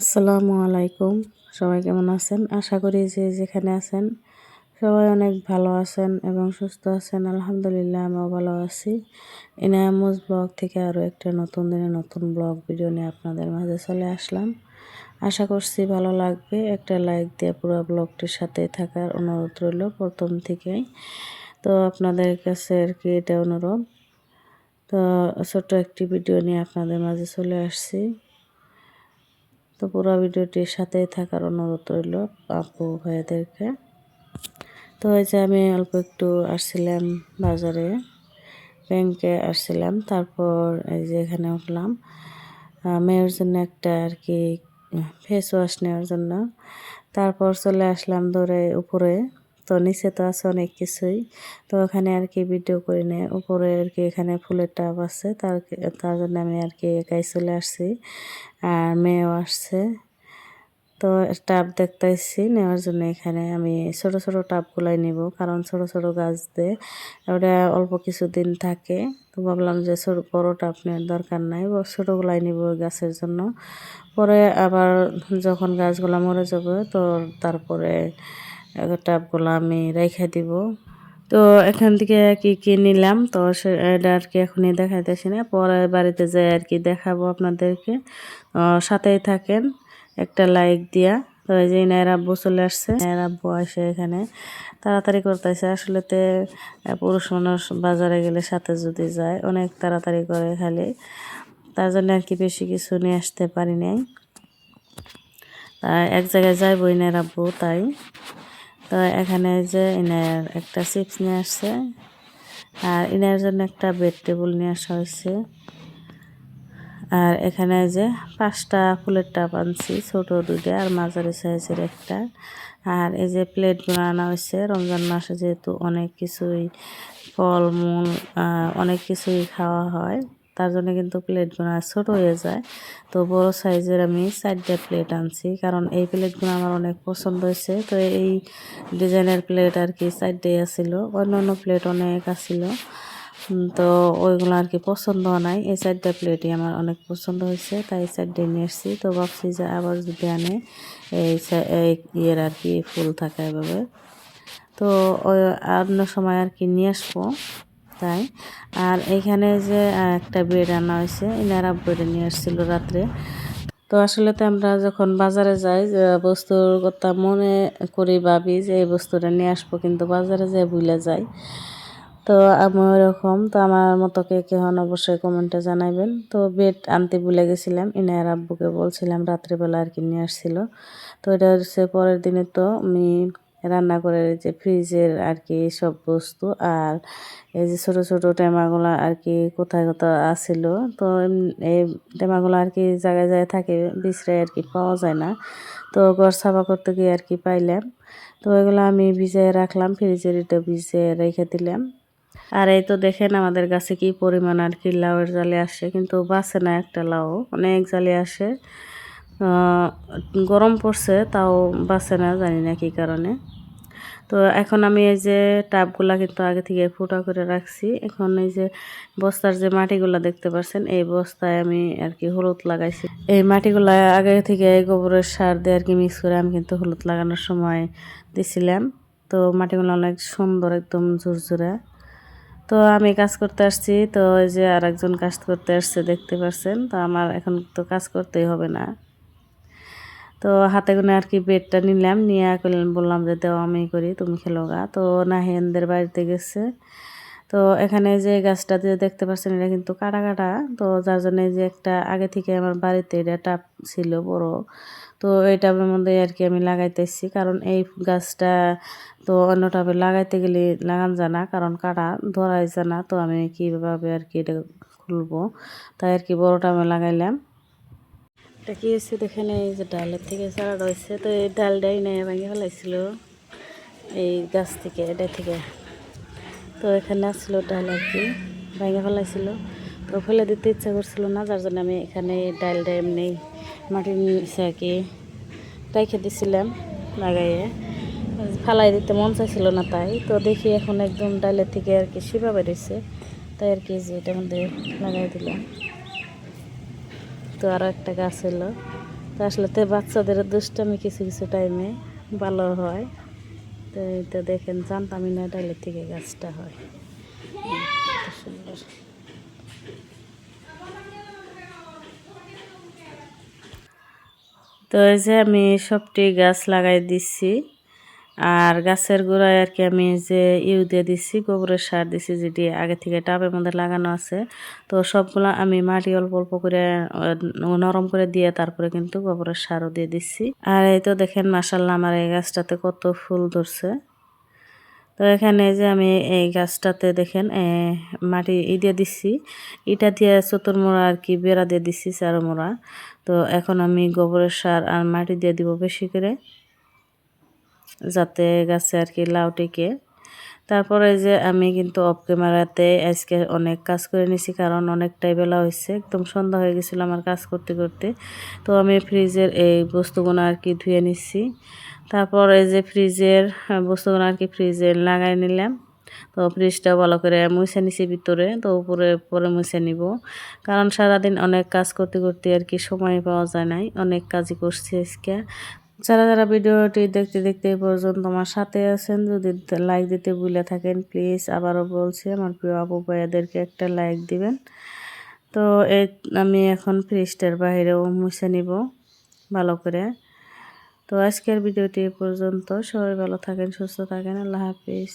আসসালামু আলাইকুম। সবাই কেমন আছেন? আশা করি যে যেখানে আছেন সবাই অনেক ভালো আছেন এবং সুস্থ আছেন। আলহামদুলিল্লাহ, আমিও ভালো আছি। ইনায়ামুজ ব্লগ থেকে আরও একটা নতুন দিনে নতুন ব্লগ ভিডিও নিয়ে আপনাদের মাঝে চলে আসলাম। আশা করছি ভালো লাগবে। একটা লাইক দিয়ে পুরো ব্লগটির সাথে থাকার অনুরোধ রইল প্রথম থেকেই। তো আপনাদের কাছে আর কি এটা অনুরোধ। তো ছোট্ট একটি ভিডিও নিয়ে আপনাদের মাঝে চলে আসছি। তো পুরো ভিডিওটির সাথেই থাকার অনুরোধ রইল আপু, ভাইয়াদেরকে। তো ওই যে আমি অল্প একটু আসছিলাম বাজারে, ব্যাংকে আসছিলাম, তারপর এই যে এখানে উঠলাম। মেয়ের জন্য একটা আর কি ফেস ওয়াশ নেওয়ার জন্য। তারপর চলে আসলাম ধরে উপরে। তো নিচে তো আছে অনেক কিছুই। তো ওখানে আর কি ভিডিও করি নে উপরে আর কি এখানে ফুলের টাব আছে। তার তার জন্য আমি আর কি একাই চলে আসছি। আর মেয়েও আসছে। তো টাব দেখতেছি নেওয়ার জন্য এখানে আমি ছোট ছোট টাবগুলাই নিব। কারণ ছোট ছোট গাছ দিয়ে ওটা অল্প কিছুদিন থাকে। তো ভাবলাম যে ছোট, বড় টাব নেওয়ার দরকার নাই। ছোটোগুলাই নিব গাছের জন্য। পরে আবার যখন গাছগুলা মরে যাবে, তো তারপরে টাবগুলো আমি রেখে দিব। তো এখান থেকে কি কি নিলাম? তো এটা আর কি এখনই দেখাইতেছি না। পরে বাড়িতে যাই আর কি দেখাবো আপনাদেরকে। সাথেই থাকেন। একটা লাইক দিয়া। তো এই যে নায়ের আব্বু চলে আসছে। নায়ের আব্বু আসে এখানে। তাড়াতাড়ি করতেছে। আসলে তে পুরুষ মানুষ বাজারে গেলে সাথে যদি যায়, অনেক তাড়াতাড়ি করে খালি। তার জন্য আর কি বেশি কিছু নিয়ে আসতে পারি নাই। এক জায়গায় যাইবো ইনার আব্বু, তাই। তো এখানে যে ইনার একটা চিপস নিয়ে আসছে। আর ইনার জন্য একটা বেড টেবিল নিয়ে আসা হয়েছে। আর এখানে যে পাঁচটা ফুলের টাপ আনছি, ছোটো দুইটা আর মাঝারি সাইজের একটা। আর এই যে প্লেটগুলো আনা হয়েছে, রমজান মাসে যেহেতু অনেক কিছুই ফলমূল অনেক কিছুই খাওয়া হয়। তার জন্য কিন্তু প্লেটগুলো ছোট হয়ে যায়। তো বড় সাইজের আমি চারটে প্লেট আনছি, কারণ এই প্লেটগুলো আমার অনেক পছন্দ হয়েছে। তো এই ডিজাইনের প্লেট আর কি চারটেই আসছিল অন্য অন্য প্লেট অনেক আসছিল তো ওইগুলো আর কি পছন্দ নাই। এই চারটে প্লেটই আমার অনেক পছন্দ হয়েছে, তাই চারটে নিয়ে এসেছি তো ভাবছি যে আবার যদি আনে এই ইয়ের আর কি ফুল থাকে এভাবে। তো ওই অন্য সময় আর কি নিয়ে আসব। তাই। আর এখানে যে একটা বেড আনা হয়েছে ইনারা বেডে নিয়ে আসছিল রাত্রে। তো আসলে তো আমরা যখন বাজারে যাই বস্তুর কথা মনে করি, ভাবি যে এই বস্তুটা নিয়ে আসব, কিন্তু বাজারে যাই ভুলে যাই। তো আমি ওরকম তো আমার মতো কে কে হন অবশ্যই কমেন্টে জানাবেন তো বেড আনতে ভুলে গেছিলাম ইনার আব্বুকে বলছিলাম রাত্রিবেলা আর কি নিয়ে আসছিল। তো এটা হচ্ছে পরের দিনে তো আমি রান্না করে যে ফ্রিজের আর কি সব বস্তু। আর এই যে ছোটো ছোটো টেমাগুলো আর কি কোথায় কোথাও আসিল তো এই টেমাগুলো আর কি জায়গায় জায়গায় থাকে বিছড়ায় আর কি পাওয়া যায় না। তো ঘর সাফা করতে গিয়ে আর কি পাইলাম। তো এগুলো আমি ভিজিয়ে রাখলাম, ফ্রিজের এটা ভিজিয়ে রেখে দিলাম। আর এই তো দেখেন আমাদের গাছে কি পরিমাণ আর কি লাউয়ের জালে আসে, কিন্তু বাসে না একটা লাউ, অনেক জালে আসে। গরম পড়ছে, তাও বাসে না, জানি না কী কারণে। তো এখন আমি এই যে টাবগুলা কিন্তু আগে থেকে ফুটা করে রাখছি। এখন এই যে বস্তার যে মাটিগুলা দেখতে পাচ্ছেন এই বস্তায় আমি আর কি হলুদ লাগাইছি। এই মাটিগুলা আগে থেকে গোবরের সার দিয়ে আর কি মিক্স করে আমি কিন্তু হলুদ লাগানোর সময় দিছিলাম। তো মাটিগুলো অনেক সুন্দর, একদম ঝুরঝুরা। তো আমি কাজ করতে আসছি, তো এই যে আর একজন কাজ করতে আসছে, দেখতে পাচ্ছেন তো আমার এখন তো কাজ করতেই হবে না। তো হাতে গুনে আর কি বেডটা নিলাম, নিয়ে বললাম যে দেওয়া আমি করি, তুমি খেলো গা। তো নাহিয়ানদের বাড়িতে গেছে। তো এখানে যে গাছটা যে দেখতে পাচ্ছেন, এটা কিন্তু কাটা কাটা। তো যার জন্য যে একটা আগে থেকে আমার বাড়িতে এটা টাপ ছিল বড়, তো এই টাবের মধ্যে আর কি আমি লাগাইতেছি। কারণ এই গাছটা তো অন্য টাবে লাগাইতে গেলে লাগান জানা কারণ কাটা ধরাই যায় না। তো আমি কীভাবে আর কি এটা খুলবো? তাই আর কি বড় টাবে লাগাইলাম। এটা কি হয়েছে দেখেন এই যে ডালের থেকে চারা রয়েছে, তো এই ডালটাই নেই, ভেঙে ফেলাইছিল। এই গাছ থেকে এটা থেকে। তো এখানে আসছিল ডাল আর কি, ভেঙে ফেলাইছিল। তো ফেলে দিতে ইচ্ছা করছিল না, যার জন্য আমি এখানে ডালটা এমনি মাটির নিচে আর কি রেখে দিছিলাম, লাগাইয়ে। ফালাই দিতে মন চাইছিল না তাই। তো দেখি এখন একদম ডালের থেকে আর কি শিবা বেরিয়েছে তাই আর কি যে এটার মধ্যে লাগাই দিলাম। তো আরও একটা গাছ হলো তো তো আসলে তো বাচ্চাদের দুষ্টামি কিছু কিছু টাইমে ভালো হয়। তো এটা দেখেন জানতামই না ডাইলের থেকে গাছটা হয়। সুন্দর তো এই যে আমি সবটি গাছ লাগাই দিচ্ছি আর গাছের গোড়ায় আর কি আমি যে ইউ দিয়ে দিচ্ছি গোবরের সার দিছি যেটি আগে থেকে টাবের মধ্যে লাগানো আছে। তো সবগুলো আমি মাটি অল্প অল্প করে নরম করে দিয়ে তারপরে কিন্তু গোবরের সারও দিয়ে দিচ্ছি আর এই তো দেখেন মাসাল্লাহ আমার এই গাছটাতে কত ফুল ধরছে। তো এখানে যে আমি এই গাছটাতে দেখেন মাটি ই দিয়ে দিচ্ছি ইটা দিয়ে চতুর্মোড়া আর কি বেড়া দিয়ে দিচ্ছি চারমোড়া। তো এখন আমি গোবরের সার আর মাটি দিয়ে দিব বেশি করে। যাতে গাছে আর কি লাউ টিকে। তারপরে যে আমি কিন্তু অফ ক্যামেরাতে আজকে অনেক কাজ করে নিছি, কারণ অনেকটাই বেলা হয়েছে একদম সন্ধ্যা হয়ে গেছিল আমার কাজ করতে করতে। তো আমি ফ্রিজের এই বস্তুগুলো আর কি ধুয়ে নিচ্ছি তারপর এই যে ফ্রিজের বস্তুগুলো আর কি ফ্রিজে লাগাই নিলাম। তো ফ্রিজটা ভালো করে মুছে নিছি ভিতরে, তো উপরে, পরে মুছে নিব। কারণ সারাদিন অনেক কাজ করতে করতে আর কি সময় পাওয়া যায় নাই, অনেক কাজই করছি আজকে। যারা যারা ভিডিওটি দেখতে দেখতে এই পর্যন্ত আমার সাথে আছেন, যদি লাইক দিতে ভুলে থাকেন প্লিজ আবারও বলছি, আমার প্রিয় আপু ভাইয়াদেরকে একটা লাইক দিবেন। তো এই আমি এখন ফ্রিজটার বাইরেও মুছে নিব, ভালো করে। তো আজকের ভিডিওটি এ পর্যন্ত, সবাই ভালো থাকেন, সুস্থ থাকেন, আল্লাহ হাফিজ।